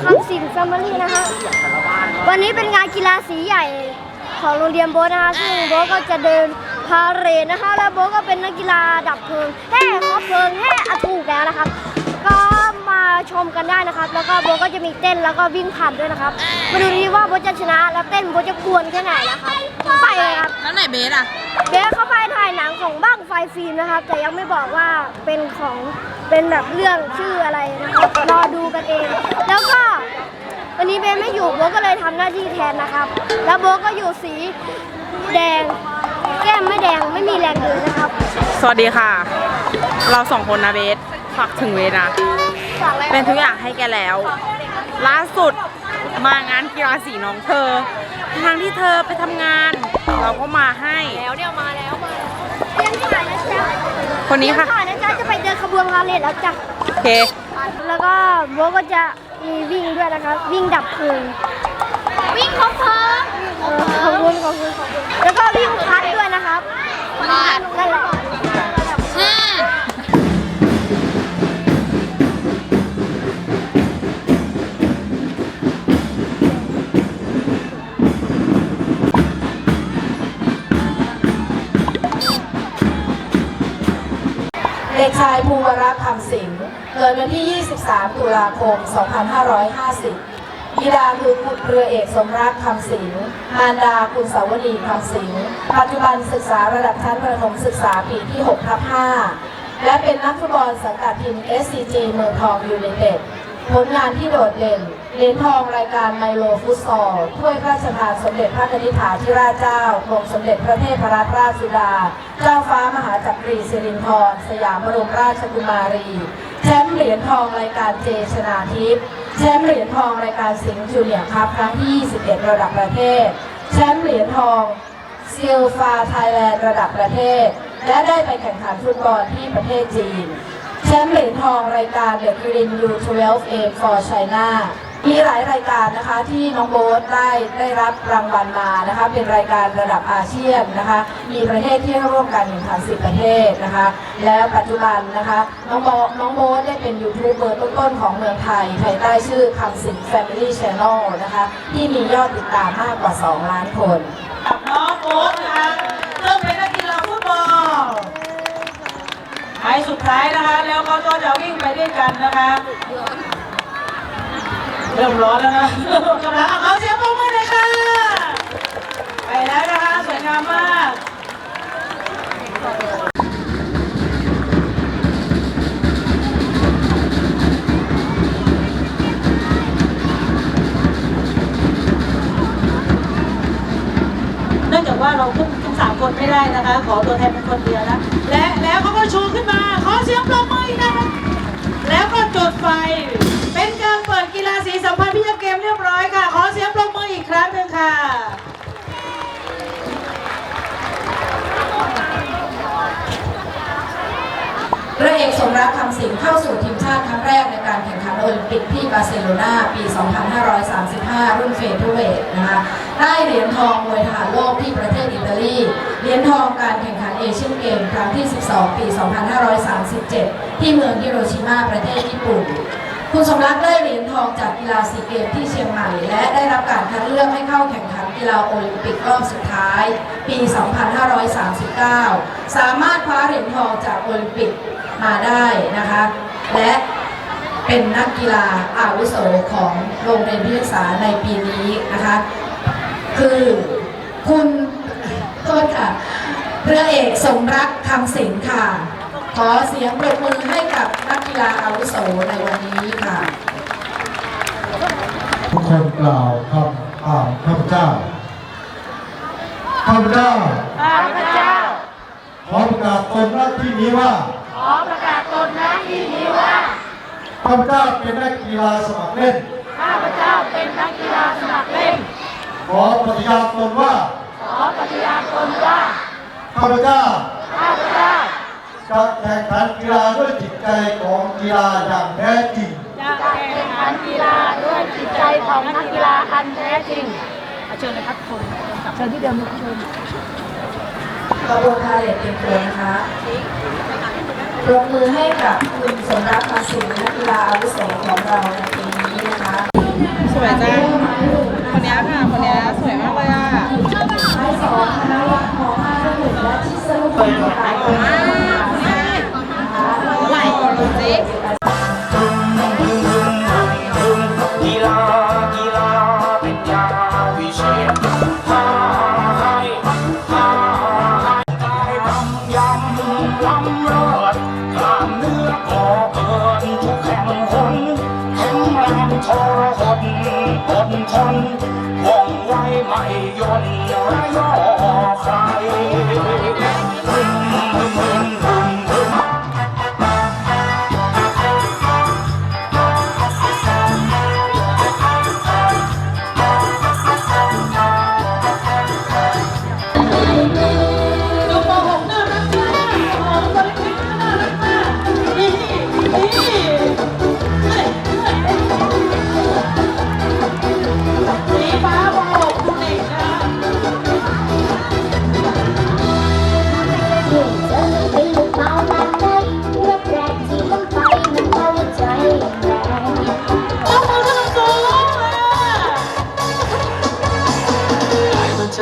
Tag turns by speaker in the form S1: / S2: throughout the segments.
S1: คำสิงแฟมิลี่นะคะ วันนี้เป็นงานกีฬาสีใหญ่ของโรงเรียนโบทนะคะซึ่งโบทก็จะเดินพาเหรดนะคะ แล้วโบทก็เป็นนักกีฬาดับเพลิงแห่คอเพลิงแห่อะถูกแล้วนะครับก็มา ชมกันได้นะครับ แล้วก็โบทก็จะมีเต้นแล้วก็วิ่งผ่านด้วยนะครับ มาดูดีว่าโบทจะชนะแล้วเต้นโบทจะกวนแค่ไหนนะครับไปเลยครับ
S2: แล้วไหนเบสอะ
S1: เบสเข้าไปถ่ายหนังของบ้างไฟฟิล์มนะครับ แต่ยังไม่บอกว่าเป็นของเป็นแบบเรื่องชื่ออะไรนะครับ รอดูกันเอง แล้วก็วันนี้เบสไม่อยู่โบทก็เลยทำหน้าที่แทนนะครับ แล้วโบทก็อยู่สีแดง แก้มไม่แดงไม่มีแรงเดินนะครับ
S2: สวัสดีค่ะ เราสองคนนะเบสฝากถึงเวทนะ
S1: ฝากอะไร
S2: เป็นทุกอย่างให้แกแล้ว ล่าสุดมางานกีฬาสีน้องเธอทางที่เธอไปทำงาน เราก็มาให้
S1: แล้วเนี่ยมาแล้วมายังถ่ายนะจ๊ะ
S2: คนนี้ค่ะ
S1: ยังถ่ายนะจ๊ะจะไปเดินขบวนพาเหรดแล้วจ้ะ
S2: โอเค
S1: แล้วก็โบทก็จะมีวิ่งด้วยนะครับ วิ่งดับเพลิงวิ่งของเพลิงขอบคุณขอบคุณขอบคุณแล้วก็วิ่งพัดด้วยนะครับพัดนั่นแหละ
S3: ดวันที่ 23 ตุลาคม 2550 บิดาคือคุณเรือเอกสมรักคำสิงห์มารดาคุณสาวดีคำสิงห์ปัจจุบันศึกษาระดับชั้นประถมศึกษาปีที่6ทับ5และเป็นนักฟุตบอลสังกัดทีม SCG เมืองทองยูไนเต็ดผลงานที่โดดเด่นเหรียญทองรายการไมโลฟุตซอลถ้วยพระราชทานสมเด็จพระนิธิาธิราชเจ้ากรมสมเด็จพระเทพรัตนราชสุดา เจ้าฟ้ามหาจักรีสิรินธรสยามบรมราชกุมารี แชมป์เหรียญทองรายการเจชนาทิพย์แชมป์เหรียญทองรายการสิงห์จูเนียร์คับครั้งที่ 21 ระดับประเทศ แชมป์เหรียญทองซิลฟาไทยแลนด์ระดับประเทศ และได้ไปแข่งขันฟุตบอลที่ประเทศจีน แชมป์เหรียญทองรายการ The Green U12 A for China มีหลายรายการนะคะที่น้องโบ๊ทได้ได้รับรางวัลมานะคะเป็นรายการระดับอาเซียนนะคะมีประเทศที่ร่วมกันแข่งขัน10ประเทศนะคะแล้วปัจจุบันนะคะน้องโบ๊ทน้องโบ๊ทได้เป็นยูทูบเบอร์ต้นๆของเมืองไทยภายใต้ชื่อคำสิง Family Channel นะคะที่มียอดติดตามมากกว่า 2 ล้านคนกับ
S4: น้องโบ๊ทนะคะซึ่งเป็นนักกีฬาฟุตบอลไอ้สุดท้ายนะคะแล้วก็จะวิ่งไปด้วยกันนะคะ เริ่มร้อนแล้วนะกำลังเอาเขาเสียงปรบมือเลยค่ะ ไปแล้วนะคะ สวยงามมากเนื่องจากว่าเราขึ้นทั้งสามคนไม่ได้นะคะ ขอตัวแทนเป็นคนเดียวนะ และแล้วเขาก็ชูขึ้นมา ขอเสียงปรบมืออีกนะแล้วก็จุดไฟ
S3: ปิกที่บาร์เซโลนาปี 2535 รุ่นเฟเธอร์เวทนะคะได้เหรียญทองมวยทหารโลกที่ประเทศอิตาลี เหรียญทองการแข่งขันเอเชียนเกมครั้งที่ 12 ปี 2537 ที่เมืองฮิโรชิมาประเทศญี่ปุ่นคุณสมรักได้เหรียญทองจากกีฬาซีเกมที่เชียงใหม่ และได้รับการคัดเลือกให้เข้าแข่งขันกีฬาโอลิมปิกรอบสุดท้าย ปี 2539 สามารถคว้าเหรียญทองจากโอลิมปิกมาได้นะคะ และ เป็นนักกีฬาอาวุโสของโรงเรียนพิทยาศาสตร์ในปีนี้นะคะ คือคุณโทษค่ะเรือเอกสมรักคำสิงห์ค่ะ ขอเสียงปรบมือให้กับนักกีฬาอาวุโสในวันนี้ค่ะ
S5: ทุกคนกล่าวคำอ่านข้าพเจ้าข้าพเจ้า
S1: ข้าพเจ้า
S5: ขอประกาศตนหน้าที่นี้ว่า
S1: ขอประกาศตนหน้าที่นี้ว่า
S5: ข้าพเจ้าเป็นนักกีฬาสมัครเล่น
S1: ข้าพเจ้าเป็นนักกีฬาสมัครเล่น
S5: ขอปฏิญาณตนว่า
S1: ขอปฏิญาณตนว่า
S5: ข้าพเจ้า
S1: ข้าพเจ้า
S5: จะแข่งขันกีฬาด้วยจิตใจของกีฬาอย่างแท้จริง
S1: จะแข่งขันกีฬาด้วยจิตใจของนักกีฬาอันแท้จริง
S2: เชิญเลยครับคุณ
S1: เชิญที่เดิมเลยเชิญ
S3: ขบวนพาเหรดเตรียมตัวนะคะ ปรบมือให้กับคุณสมรักคำสิงห์นักกีฬาอาวุโสของเราในปีนี้นะคะ
S1: สวยจังคนเนี้ยค่ะคนเนี้ยสวยมากเลยอะ
S3: ให้สองคณะวัดหมอห้าหนึ่งและชิสรุปเป็นการ
S1: ไหวดูสิ
S6: กี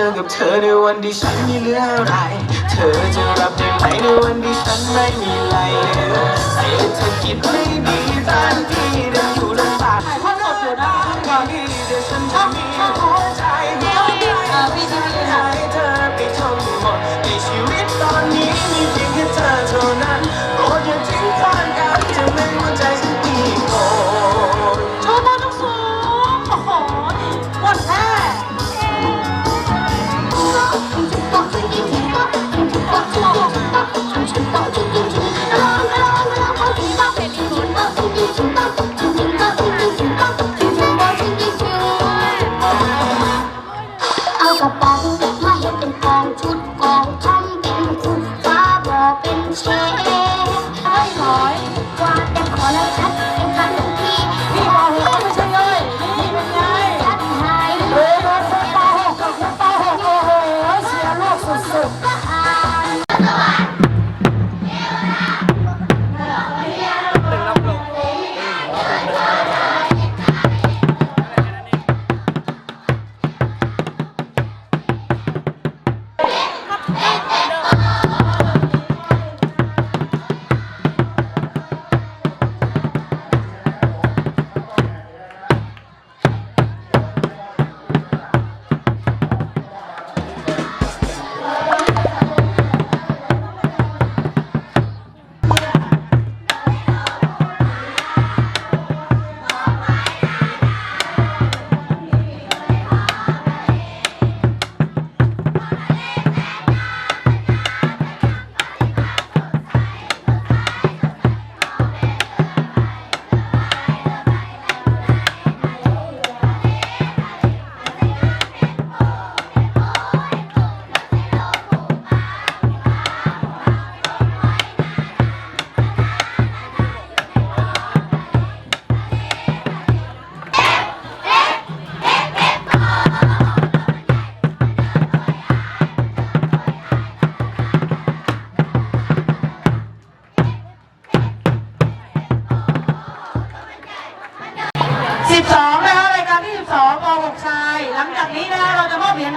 S6: อกั
S7: บเธ
S6: อในวันที่ฉันไม่เหลืออะไร เธอจะรับได้ไหมในวันที่ฉันไม่มีอะไรเศรษฐกิจไม่ดีบ้านพี่เดินอยู่ลำบาก
S7: ถ่ายทอดสดอยู่นะ
S6: ก่อนที่เดี๋ยวฉันจะมีหัวใจห้
S7: อ่าพี่ที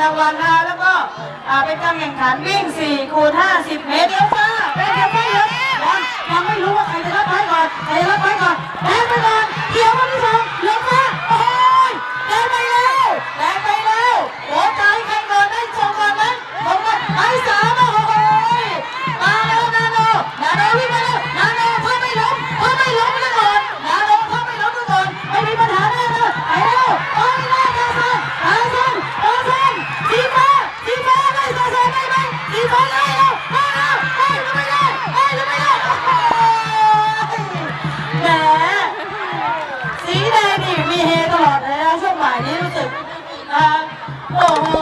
S6: รางวั
S7: ล
S4: นะคะแล้วก็เป็นการแข่งขันวิ่ง 4 คูณ 50 เมตรเดี๋ยวค่ะเป็นเดี๋ยวไปเดี๋ยวยังยังไม่รู้ว่าใครจะรับไปก่อนใครจะรับไปก่อนแดงไปก่อนเขียวคนที่สอง งนี่มีเฮตลอดเลยนะช่วงบ่ายนี้รู้สึกอ่าโอ้โห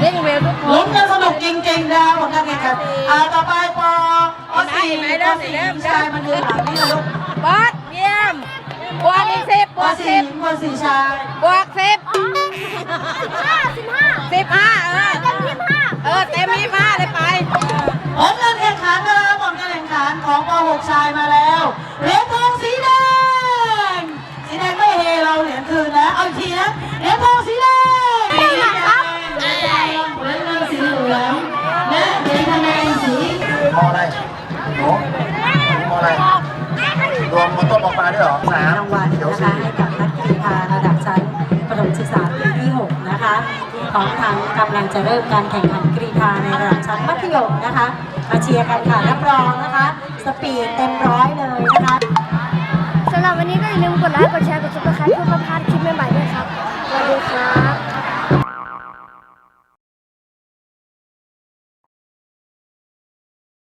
S1: เล่นเวลทุกคน
S7: ลุ้นกันสนุกจริงๆนะผลการแข่งขันอ่าต่อไปปอปอสี่
S1: เห็นไหม
S7: ป
S1: เริ่
S7: อ
S1: ม
S7: สี่
S1: เริ่ม
S7: ชายมันคือหลังนี่นะลูก
S1: บอสเยี่ยม บวกอีกสิบบ
S7: ป
S1: ว
S7: อกสี่
S1: สิบ
S7: ปอสี่ชาย
S1: บวกสิบ
S4: ห้าสิบห้า
S1: สิบห้าเออ
S4: เต็มที่ห้า
S1: เออเต็มยี่ห้าเลยไป
S7: ผลการแข่งขันนะคะผลการแข่งขันของป .6 ชายมาแล้วเหรียญทองสีแด
S8: ราม
S9: รางวัลนะคะให้กับนักกีฬาระดับชั้นประถมศึกษาปีที่ 6 นะคะพร้อมทั้งกำลังจะเริ่มการแข่งขันกรีฑาในระดับชั้นมัธยมนะคะ มาเชียร์กันค่ะรับรองนะคะ สปีดเต็มร้อยเลยนะคะ
S1: สำหรับวันนี้ก็อย่าลืมกดไลค์กดแชร์กดซับสไครต์เพื่อมาพลาดคลิปใหม่ๆด้วยครับสวัสดีค่ะ